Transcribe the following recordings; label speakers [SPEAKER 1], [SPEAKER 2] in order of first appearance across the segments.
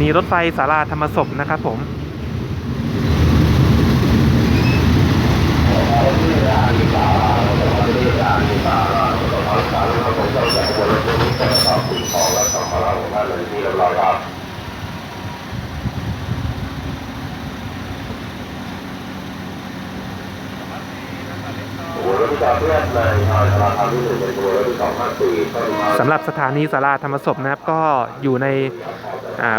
[SPEAKER 1] นีรถไฟสาราธรรมศพนะครับผมส สำหรับสถานีสาราธรรมศพนะครับก็อยู่ใน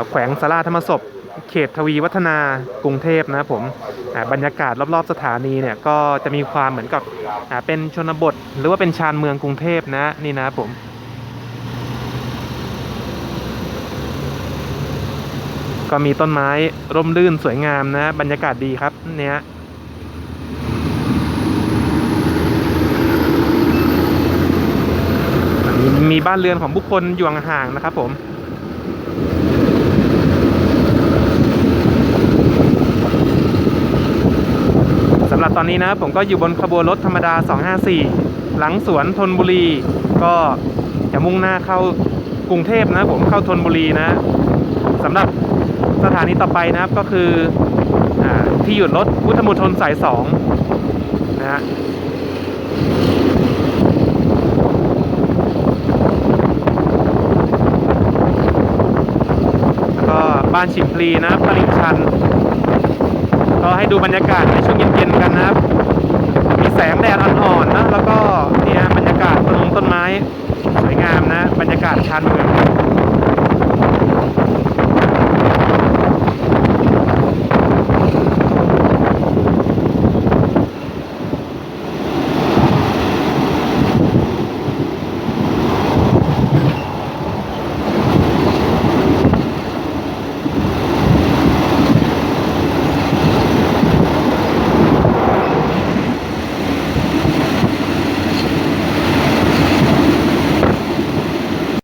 [SPEAKER 1] แขวงสาราธรรมศพ เขตทวีวัฒนากรุงเทพนะครับผมบรรยากาศรอบๆสถานีเนี่ยก็จะมีความเหมือนกับเป็นชนบท หรือว่าเป็นชานเมืองกรุงเทพนะนี่นะครับผมก็มีต้นไม้ร่มรื่นสวยงามนะ บรรยากาศดีครับเนี่ย มีมี บ้านเรือนของบุคคลอยู่ห่างๆนะครับผมสำหรับตอนนี้นะผมก็อยู่บนขบวนรถธรรมดา 254 หลังสวนธนบุรี ก็จะมุ่งหน้าเข้ากรุงเทพนะผมเข้าธนบุรีนะสำหรับสถานีต่อไปนะครับก็คืออที่หยุดรถพุทธมณฑลสาย2นะฮะ แล้วก็ บ้านฉิมพลีนะครับตลิ่งชัน ก็ให้ดูบรรยากาศในช่วงเย็นๆกันนะครับ มีแสงแดดอ่อนๆนะแล้วก็เนี่ยบรรยากาศต้นมงต้นไม้สวยงามนะ บรรยากาศชานเมือง